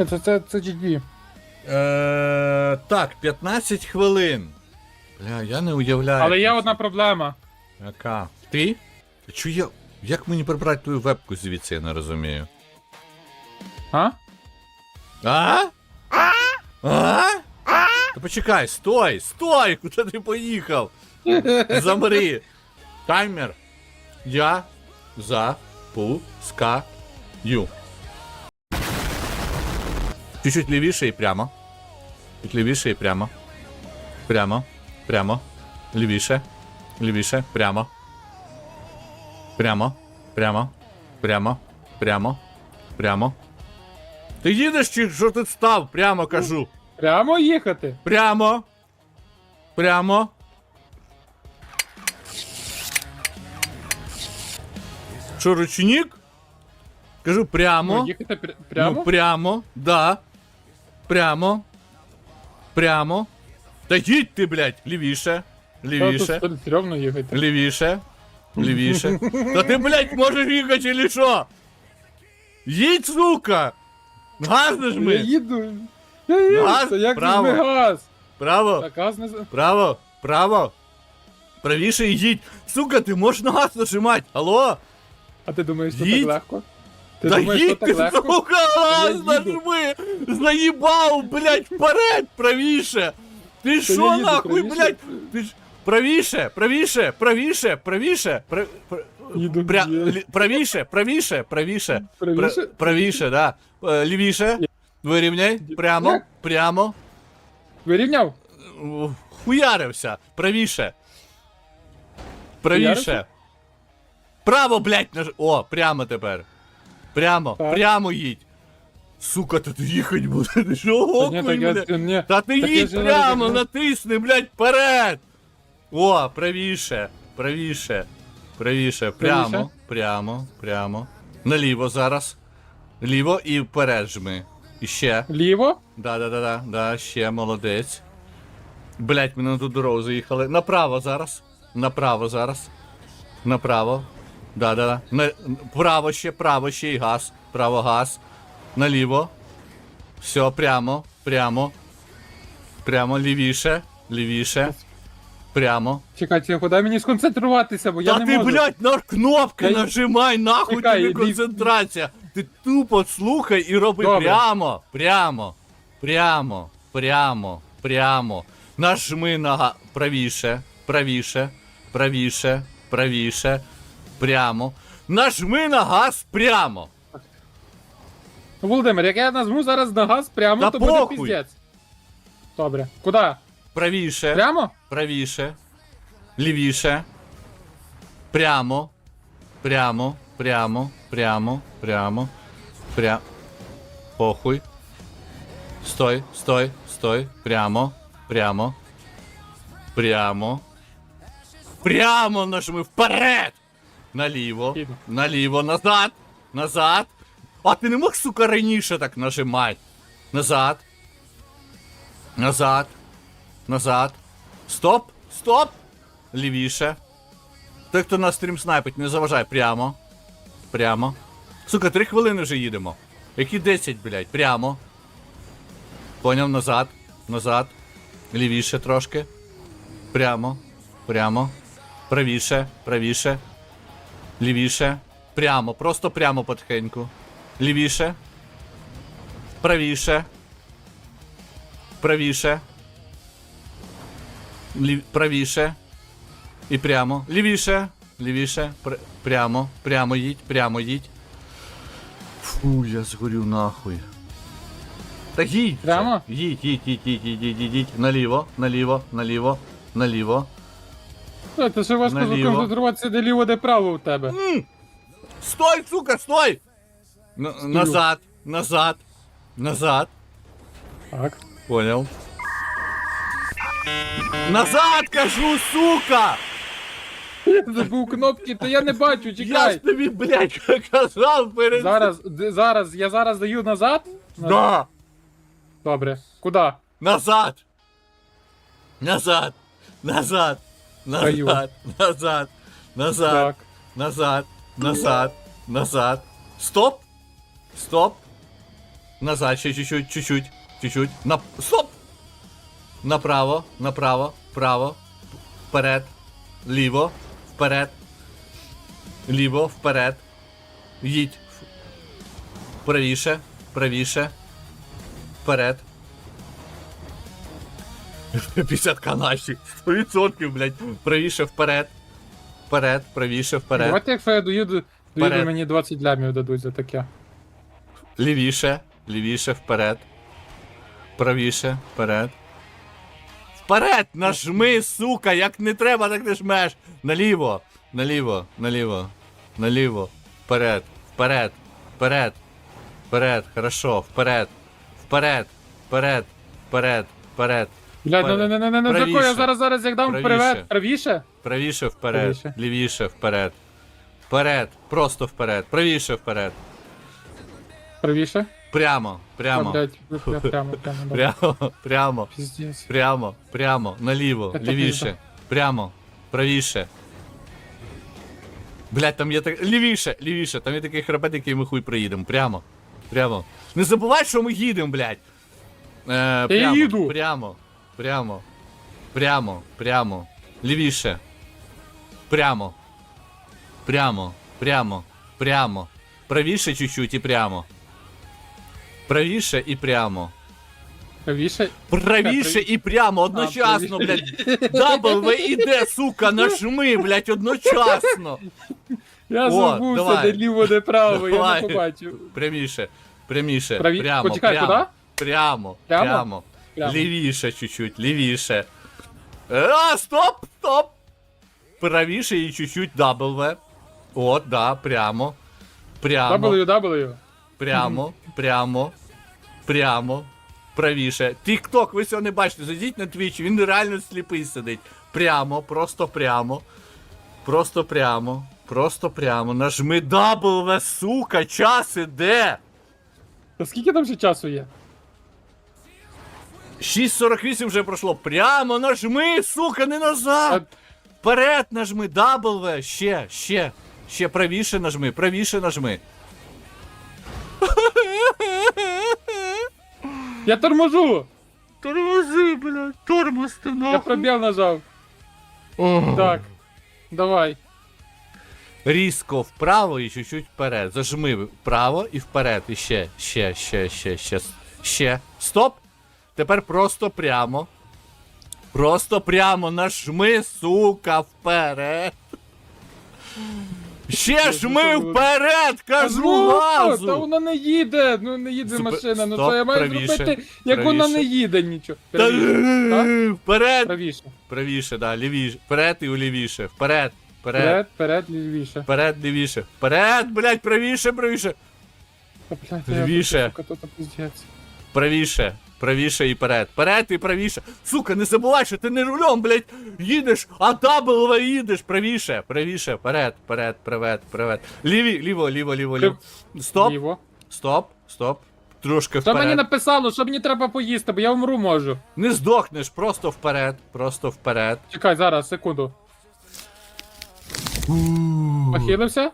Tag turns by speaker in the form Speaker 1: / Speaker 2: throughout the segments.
Speaker 1: Ні, це, це, це GG.
Speaker 2: Е, так, 15 хвилин. Бля, я не уявляю.
Speaker 1: Але є одна проблема.
Speaker 2: Яка? Ти? Чу я. Як мені прибрати твою вебку звідси, я не розумію.
Speaker 1: А?
Speaker 2: А? А? Та почекай, стой, стой! Куди ти поїхав? Замри. Таймер. Я запускаю. Чуть-чуть лівіше і прямо. Чуть лівіше і прямо. Прямо. Прямо. Лівіше. Лівіше. Прямо. Прямо. Прямо. Прямо. Прямо. Прямо. Ти їдеш чи що ти став? Прямо кажу.
Speaker 1: Прямо їхати.
Speaker 2: Прямо. Прямо. Що, ручник? Кажу прямо.
Speaker 1: Ну, їхати пр- прямо.
Speaker 2: Ну, прямо. Да. Прямо. Прямо. Та їдь ти, блядь, лівіше. Лівіше. Лівіше. Лівіше. Та ти, блядь, можеш їхати чи що? Їдь, сука! Газ
Speaker 1: Я
Speaker 2: нажми!
Speaker 1: їду. Я їду.
Speaker 2: Газ,
Speaker 1: як
Speaker 2: право.
Speaker 1: це газ?
Speaker 2: Право,
Speaker 1: Так газ не...
Speaker 2: право, право. Правіше їдь. Сука, ти можеш на газ нажимати. Алло?
Speaker 1: А ти думаєш, що
Speaker 2: Їдь.
Speaker 1: так легко? Ти
Speaker 2: Та
Speaker 1: думаєш, що так легко?
Speaker 2: сука,
Speaker 1: їду.
Speaker 2: нажми! Заїбав, блядь, вперед, правіше! Ти
Speaker 1: я
Speaker 2: що
Speaker 1: їду
Speaker 2: нахуй,
Speaker 1: правіше.
Speaker 2: блядь? Ти ж... Правіше, правіше, правіше, правіше, пра... пра-
Speaker 1: Їду,
Speaker 2: Пря...
Speaker 1: я-
Speaker 2: лі- Правіше, правіше, правіше.
Speaker 1: Правіше?
Speaker 2: Правіше, да. Е, Лівіше. Вирівняй. Прямо,
Speaker 1: Як?
Speaker 2: прямо.
Speaker 1: Вирівняв?
Speaker 2: Ух, Хуярився. Правіше. Правіше.
Speaker 1: Хуярився?
Speaker 2: Право, блядь, наж... О, прямо тепер. Прямо,
Speaker 1: Так.
Speaker 2: прямо їдь. Сука, та ти їхать буде. Ти що мене?
Speaker 1: Ні.
Speaker 2: Та ти
Speaker 1: Так
Speaker 2: їдь прямо,
Speaker 1: навіть-
Speaker 2: натисни, блядь, вперед! О, правіше, правіше, правіше, прямо,
Speaker 1: Правіше?
Speaker 2: прямо, прямо. Наліво зараз. Ліво і вперед жми. І ще.
Speaker 1: Ліво?
Speaker 2: Да-да-да-да, да, ще молодець. Блять, ми на ту дорогу заїхали. Направо зараз. Направо зараз. Направо. Да-да-да. На... Право ще, право ще і газ. Право газ. Наліво. Все, прямо, прямо. Прямо, лівіше, лівіше. Прямо.
Speaker 1: Чекайте, куди мені сконцентруватися, бо я
Speaker 2: Та
Speaker 1: не
Speaker 2: ти,
Speaker 1: можу.
Speaker 2: блядь, на кнопки
Speaker 1: Я-
Speaker 2: нажимай, нахуй
Speaker 1: Чекай,
Speaker 2: тобі концентрація. Ти тупо слухай і роби
Speaker 1: Добре.
Speaker 2: прямо, прямо, прямо, прямо, прямо. Нажми на правіше, правіше, правіше, правіше, прямо. Нажми на газ прямо.
Speaker 1: Володимир, як я нажму зараз на газ прямо,
Speaker 2: Та
Speaker 1: то буде
Speaker 2: похуй.
Speaker 1: піздець. Добре. Куди?
Speaker 2: Правіше,
Speaker 1: Прямо?
Speaker 2: правіше, лівіше. Прямо, прямо, прямо, прямо, прямо, прямо. Похуй. Стой, стой, стой. Прямо, прямо. Прямо. Прямо нажми вперед! Наліво, наліво, назад, назад. А ти не мог, сука, раніше так нажимати? Назад. Назад. Назад. Стоп! Стоп! Лівіше. Той, хто на стрім снайпить, не заважай. Прямо. Прямо. Сука, три хвилини вже їдемо. Які 10, блядь? Прямо. Поняв, назад. Назад. Лівіше трошки. Прямо. Прямо. Правіше. Правіше. Лівіше. Прямо. Просто прямо потихеньку. Лівіше. Правіше. Правіше. Лів... Правіше. І прямо. Лівіше. Лівіше. Пр... Прямо. Прямо їдь. Прямо їдь. Фу, я згорю нахуй. Та їдь.
Speaker 1: Прямо?
Speaker 2: Їдь, їдь, їдь, їдь, їдь, їдь, їдь. Наліво, наліво, наліво, наліво.
Speaker 1: Та, Це ще важко
Speaker 2: Наліво.
Speaker 1: сконцентруватися, де ліво, де право у тебе.
Speaker 2: Стой, сука, стой! Н- назад, назад, назад.
Speaker 1: Так.
Speaker 2: Понял. Назад кажу, сука!
Speaker 1: Я забув кнопки, то я не бачу,
Speaker 2: Я ж
Speaker 1: чекай.
Speaker 2: тобі, блядь, казав перед...
Speaker 1: Зараз, д- зараз, я зараз даю назад.
Speaker 2: Да!
Speaker 1: Добре. Куди?
Speaker 2: Назад! Назад! Назад!
Speaker 1: Даю.
Speaker 2: Назад! Назад! Назад!
Speaker 1: Так.
Speaker 2: Назад! Назад! Назад! Стоп! Стоп! Назад, ще чуть-чуть, чуть-чуть, чуть-чуть. На... Стоп! Направо, направо, право, вперед, ліво, вперед, ліво, вперед. Їдь. Правіше, правіше. Вперед. 50 канаші. 100%, блядь. Правіше, вперед. Вперед, правіше, вперед.
Speaker 1: Давайте, якщо я доїду, доїду
Speaker 2: Вперед.
Speaker 1: мені 20 лямів дадуть за таке.
Speaker 2: Лівіше, лівіше, вперед. Правіше, вперед. Вперед! Нажми, сука! Як не треба, так не жмеш. Наліво, наліво, наліво, наліво. Вперед, вперед, вперед, вперед, хорошо, вперед, вперед, вперед, вперед, вперед.
Speaker 1: Блядь, ну
Speaker 2: Вперед.
Speaker 1: не не не не
Speaker 2: Правіше.
Speaker 1: тако, я зараз зараз як дам
Speaker 2: Правіше.
Speaker 1: привет. Правіше?
Speaker 2: Правіше, вперед,
Speaker 1: Правіше.
Speaker 2: лівіше, вперед. Вперед, просто вперед, правіше, вперед.
Speaker 1: Правіше?
Speaker 2: Прямо,
Speaker 1: А,
Speaker 2: прямо,
Speaker 1: блядь, прямо, прямо, прямо. да.
Speaker 2: прямо, прямо. Прямо, прямо, наліво,
Speaker 1: Это
Speaker 2: лівіше,
Speaker 1: пизда.
Speaker 2: прямо, правіше. Блять, там є так. Лівіше, лівіше, там є такий хребет, який ми хуй приїдемо. Прямо. Прямо. Не забувай, що ми їдемо, блять. Е, прямо,
Speaker 1: їду.
Speaker 2: Прямо, прямо, прямо, прямо. Лівіше. Прямо. Прямо, прямо, прямо. Правіше чуть-чуть і прямо. Правіше і прямо.
Speaker 1: Правіше?
Speaker 2: Правіше і прямо, одночасно, блядь. W іде, сука, нажми, блядь, одночасно.
Speaker 1: Я забувся, де ліво, де право, я не побачив.
Speaker 2: Пряміше, пряміше,
Speaker 1: Праві-
Speaker 2: прямо,
Speaker 1: Почекай,
Speaker 2: прямо,
Speaker 1: куди?
Speaker 2: прямо,
Speaker 1: Прямо?
Speaker 2: прямо,
Speaker 1: Прямо.
Speaker 2: Лівіше чуть-чуть, лівіше. А, стоп, стоп. Правіше і чуть-чуть W. От, да, прямо. Прямо.
Speaker 1: W, W.
Speaker 2: Прямо, прямо, прямо, правіше. Тік-ток, ви цього не бачите. Зайдіть на Twitch, він реально сліпий сидить. Прямо, просто прямо. Просто прямо. Просто прямо. Нажми W, сука, час іде.
Speaker 1: Та скільки там ще часу є?
Speaker 2: 6.48 вже пройшло. Прямо нажми, сука, не назад. Вперед нажми, W, ще, ще. Ще правіше нажми, правіше нажми.
Speaker 1: я торможу!
Speaker 2: Тормози, блядь, тормоз ти
Speaker 1: Я
Speaker 2: нахуй.
Speaker 1: пробіл нажав. Так. Давай.
Speaker 2: Різко вправо і чуть-чуть вперед. Зажми вправо і вперед. І ще, ще, ще, ще, ще. Ще. Стоп. Тепер просто прямо. Просто прямо нажми, сука, вперед. Ще жми вперед, кажу
Speaker 1: Ну, Та
Speaker 2: газу.
Speaker 1: вона не їде, ну не їде
Speaker 2: Супер.
Speaker 1: машина, ну
Speaker 2: Стоп,
Speaker 1: то я маю
Speaker 2: правіше,
Speaker 1: зробити, як вона не їде нічого.
Speaker 2: Та,
Speaker 1: Правіше, так?
Speaker 2: Вперед.
Speaker 1: Правіше.
Speaker 2: Правіше, да, лівіше. Вперед і улівіше. Вперед. Вперед.
Speaker 1: Вперед, вперед, лівіше.
Speaker 2: Вперед, лівіше. Вперед, блядь, правіше, правіше.
Speaker 1: Та, блядь, я
Speaker 2: Лівіше.
Speaker 1: тут, сука, тут.
Speaker 2: Правіше, правіше і вперед. Вперед і правіше. Сука, не забувай, що ти не рулем, блядь, їдеш, а W їдеш. Правіше, правіше, вперед, вперед, вперед, вперед. Ліві, ліво, ліво, ліво, ліво. Стоп,
Speaker 1: Ліво.
Speaker 2: стоп, стоп. Трошки
Speaker 1: Що мені написало, що мені треба поїсти, бо я умру можу.
Speaker 2: Не здохнеш, просто вперед, просто вперед.
Speaker 1: Чекай, зараз, секунду. Похилився?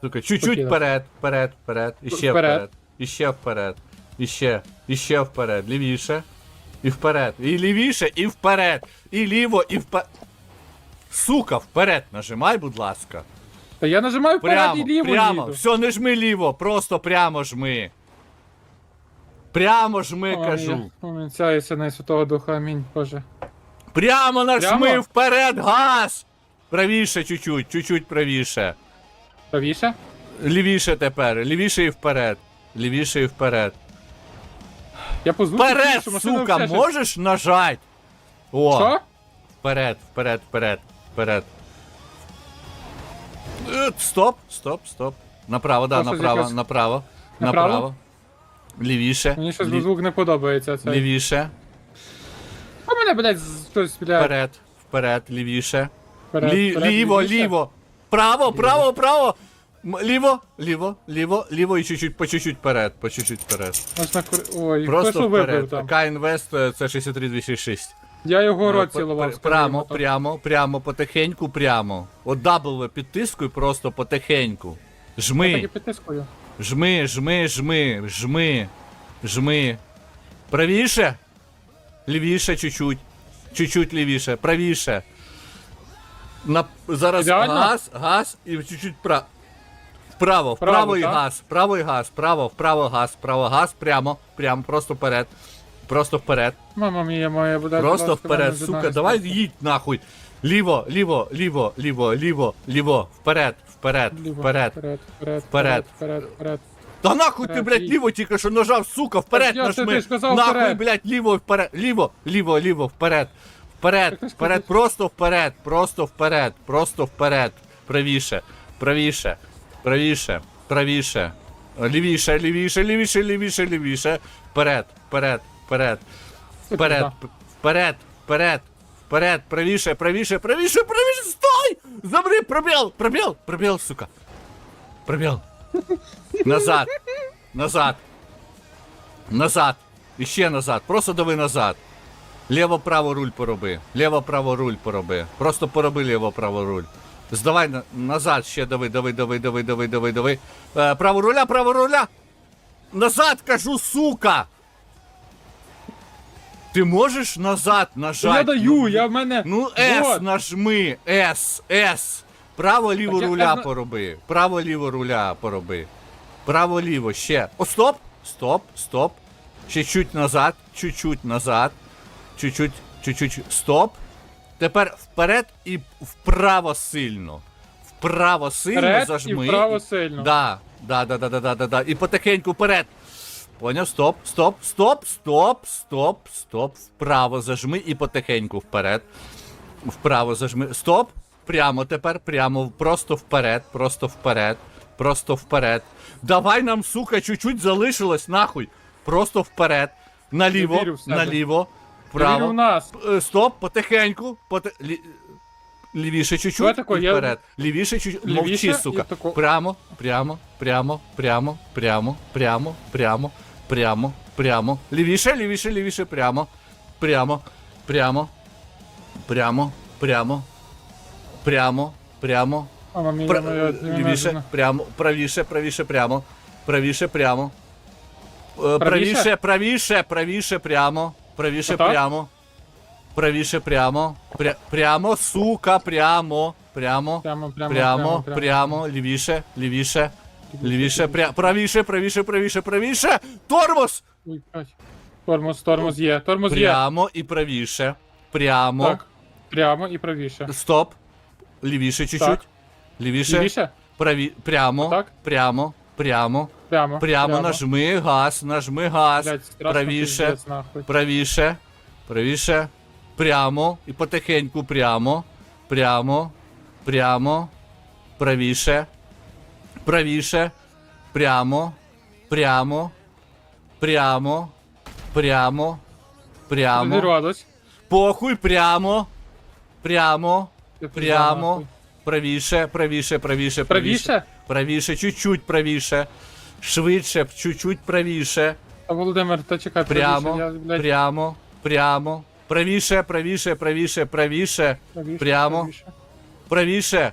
Speaker 2: Сука, чуть-чуть вперед, вперед, вперед, і ще
Speaker 1: Вперед.
Speaker 2: вперед, і вперед, і ще, вперед, лівіше, і вперед, і лівіше, і вперед, і ліво, і вперед. Сука, вперед нажимай, будь ласка.
Speaker 1: Та я нажимаю вперед
Speaker 2: Прямо,
Speaker 1: і ліво
Speaker 2: прямо,
Speaker 1: їду.
Speaker 2: все, не жми ліво, просто прямо жми. Прямо жми,
Speaker 1: Ой,
Speaker 2: кажу.
Speaker 1: я на Святого Духа, амінь, Боже.
Speaker 2: Прямо нажми
Speaker 1: Прямо?
Speaker 2: вперед, газ! Правіше чуть-чуть, чуть-чуть правіше.
Speaker 1: Правіше?
Speaker 2: Лівіше тепер, лівіше і вперед. Лівіше і вперед.
Speaker 1: Я по звуку
Speaker 2: Вперед,
Speaker 1: чую, що машина
Speaker 2: сука,
Speaker 1: взагалі-
Speaker 2: можеш нажать? О,
Speaker 1: Що?
Speaker 2: вперед, вперед, вперед, вперед. Е, Стоп, стоп, стоп. Направо, да, направо,
Speaker 1: якось-
Speaker 2: направо,
Speaker 1: Направо?
Speaker 2: направо. Лівіше.
Speaker 1: Мені щось
Speaker 2: лі-
Speaker 1: звук не подобається. Це.
Speaker 2: Лівіше,
Speaker 1: А мене, блядь, з- блядь,
Speaker 2: вперед, вперед, лівіше.
Speaker 1: вперед,
Speaker 2: Лі-
Speaker 1: вперед,
Speaker 2: ліво,
Speaker 1: лівіше.
Speaker 2: ліво. Право, право, право. Ліво, ліво, ліво, ліво і чуть-чуть, по чуть-чуть вперед, по чуть-чуть вперед.
Speaker 1: Аж на кур... Ой,
Speaker 2: Просто
Speaker 1: вибив
Speaker 2: вперед.
Speaker 1: там?
Speaker 2: К-інвест е, це 63266.
Speaker 1: Я його рот
Speaker 2: П-
Speaker 1: цілував. скажи
Speaker 2: Прямо,
Speaker 1: йому так.
Speaker 2: прямо, прямо, потихеньку, прямо. От W підтискуй просто потихеньку.
Speaker 1: Я так і
Speaker 2: Жми,
Speaker 1: підтискую.
Speaker 2: жми, жми, жми, жми. Жми. Правіше. Лівіше чуть-чуть. Чуть-чуть лівіше. Правіше. На... Зараз
Speaker 1: Ідеально?
Speaker 2: газ, газ і чуть-чуть пра... Вправо, вправо і
Speaker 1: так?
Speaker 2: газ, вправо і газ, вправо, вправо газ, вправо газ, прямо, прямо, просто вперед. Просто вперед.
Speaker 1: Мама мія моя буде.
Speaker 2: Просто вперед, сука, давай їдь нахуй. Ліво, ліво, ліво, ліво, ліво, ліво, вперед, вперед, вперед.
Speaker 1: вперед, вперед,
Speaker 2: Вперед. Та нахуй ти, блядь, ліво тільки що нажав, сука, вперед нажми. нахуй, блядь, ліво, вперед, ліво, ліво, ліво, вперед. Вперед, вперед, просто вперед, просто вперед, просто вперед. Правіше, правіше, правіше, правіше. Лівіше, лівіше, лівіше, лівіше, лівіше. Вперед, вперед, вперед. Вперед, вперед, вперед, вперед, правіше, правіше, правіше, правіше, стой! Замри, пробіл, пробіл, пробіл, сука. Пробіл. Назад, назад. Назад. І ще назад. Просто дави назад. Ліво-право руль пороби. Ліво-право руль пороби. Просто пороби ліво-право руль. Здавай на- назад ще дави, дави, дави, дави, дави, дави, дави. Е, право руля, право руля. Назад кажу, сука. Ти можеш назад нажати?
Speaker 1: Я даю, я в мене.
Speaker 2: Ну, С
Speaker 1: Вот.
Speaker 2: нажми. С, С. Право ліво руля
Speaker 1: я
Speaker 2: пороби. Право ліво руля пороби. Право ліво ще. О, стоп! Стоп, стоп. Ще чуть назад, чуть-чуть назад. Чуть-чуть, чуть-чуть. Стоп. Тепер вперед і вправо сильно. Вправо сильно
Speaker 1: Вперед і
Speaker 2: зажми.
Speaker 1: вправо сильно.
Speaker 2: Да, да, да, да, да, да, да, да. І потихеньку вперед. Поняв? Стоп, стоп, стоп, стоп, стоп, стоп. Вправо зажми і потихеньку вперед. Вправо зажми. Стоп. Прямо тепер, прямо, просто вперед, просто вперед, просто вперед. Давай нам, сука, чуть-чуть залишилось, нахуй. Просто вперед. Наліво, наліво,
Speaker 1: Я вірю
Speaker 2: вправо.
Speaker 1: нас.
Speaker 2: Е, Стоп, потихеньку. Поти... Лі... Лівіше чуть-чуть
Speaker 1: Давай тако,
Speaker 2: і
Speaker 1: я-
Speaker 2: вперед. Лівіше чуть-чуть.
Speaker 1: Лівіше
Speaker 2: Мовчи,
Speaker 1: і
Speaker 2: сука.
Speaker 1: тако.
Speaker 2: Прямо, прямо, прямо, прямо, прямо, прямо, прямо, прямо, прямо. Лівіше, лівіше, лівіше, прямо. Прямо, прямо, прямо, прямо, прямо, прямо. Пра- е, Лівіше, прямо, правіше, правіше, прямо. Правіше, прямо. Е, Правіше, правіше, правіше, прямо. Правіше,
Speaker 1: Отак?
Speaker 2: прямо. Правіше, прямо. Пря- Прямо, сука, прямо. Прямо.
Speaker 1: Прямо, прямо,
Speaker 2: Прямо,
Speaker 1: прямо.
Speaker 2: прямо, лівіше, лівіше. Лівіше, пря... правіше, правіше, правіше, правіше. Тормоз!
Speaker 1: Ой, блядь. Тормоз, тормоз є, тормоз є.
Speaker 2: Прямо і правіше. Прямо.
Speaker 1: Так. Прямо і правіше.
Speaker 2: Стоп. Лівіше чуть-чуть.
Speaker 1: Так.
Speaker 2: Лівіше.
Speaker 1: Лівіше?
Speaker 2: Праві... Прямо.
Speaker 1: Так.
Speaker 2: Прямо. Прямо.
Speaker 1: Прямо.
Speaker 2: Прямо нажми газ, нажми газ.
Speaker 1: Блядь, страшно,
Speaker 2: правіше.
Speaker 1: пиздець, нахуй.
Speaker 2: Правіше. Правіше. Прямо. І потихеньку прямо. Прямо. Прямо. Правіше. Правіше. Прямо. Прямо. Прямо. Прямо. Прямо. Похуй, прямо. Прямо. Прямо.
Speaker 1: нахуй.
Speaker 2: Правіше, правіше, правіше,
Speaker 1: Правіше?
Speaker 2: Правіше, чуть-чуть правіше. Швидше, чуть-чуть правіше.
Speaker 1: Та Володимир, та чекай,
Speaker 2: Прямо,
Speaker 1: правіше, я, блядь,
Speaker 2: прямо, прямо. Правіше, правіше, правіше, правіше.
Speaker 1: правіше,
Speaker 2: прямо.
Speaker 1: правіше.
Speaker 2: Правіше.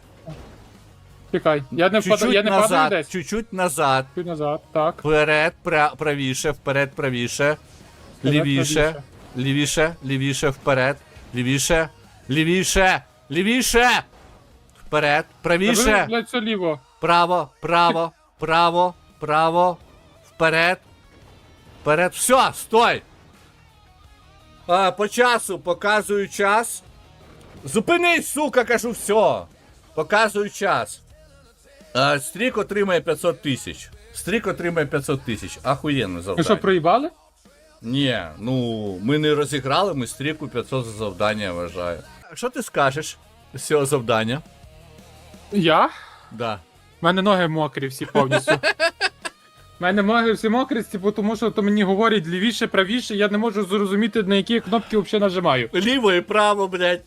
Speaker 1: Чекай, я не
Speaker 2: Чуть-чуть
Speaker 1: я не падаю
Speaker 2: назад,
Speaker 1: десь.
Speaker 2: чуть-чуть назад.
Speaker 1: Чуть назад, так.
Speaker 2: Вперед, пра- правіше, вперед, правіше.
Speaker 1: Вперед,
Speaker 2: Лівіше,
Speaker 1: правіше.
Speaker 2: лівіше, лівіше, вперед. Лівіше, лівіше, лівіше. Вперед,
Speaker 1: Та ви,
Speaker 2: правіше.
Speaker 1: блядь, все ліво.
Speaker 2: Право, право, право, право, вперед. Вперед. Все, стой. А, по часу показую час. Зупинись, сука, кажу, все. Показую час. А, стрік отримає 500 тисяч. Стрік отримає 500 тисяч. Ахуєнно
Speaker 1: Ви
Speaker 2: завдання.
Speaker 1: що, проїбали?
Speaker 2: Ні, ну ми не розіграли, ми стріку 500 за завдання, я вважаю. Що ти скажеш з цього завдання?
Speaker 1: Я?
Speaker 2: Да.
Speaker 1: У мене ноги мокрі всі повністю. У мене маги мокрості, типу, тому що то мені говорять лівіше, правіше, я не можу зрозуміти, на які кнопки взагалі нажимаю.
Speaker 2: Ліво і право, блядь.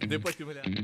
Speaker 2: Не потім, блядь.